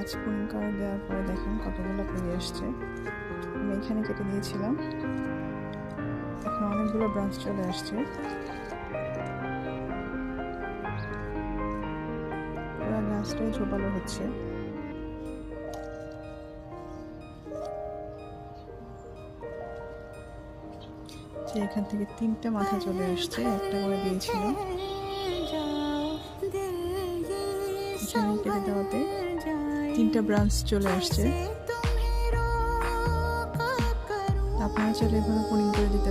গাছ পুরিং করে দেওয়ার পরে দেখেন কতগুলো পেয়ে আসছে। আমি এখানে কেটে দিয়েছিলাম। এখন অনেকগুলো ব্রাঞ্চ চলে আসছে। পুরো গাছটাই ঝোপালো হচ্ছে। যে এখান থেকে তিনটা মাথা চলে আসছে একটা করে দিয়েছিল। এখানে কেটে দেওয়াতে। তিনটা ব্রাঞ্চ চলে আসছে। আপনারা চাইলে এভাবে পুনিং করে দিতে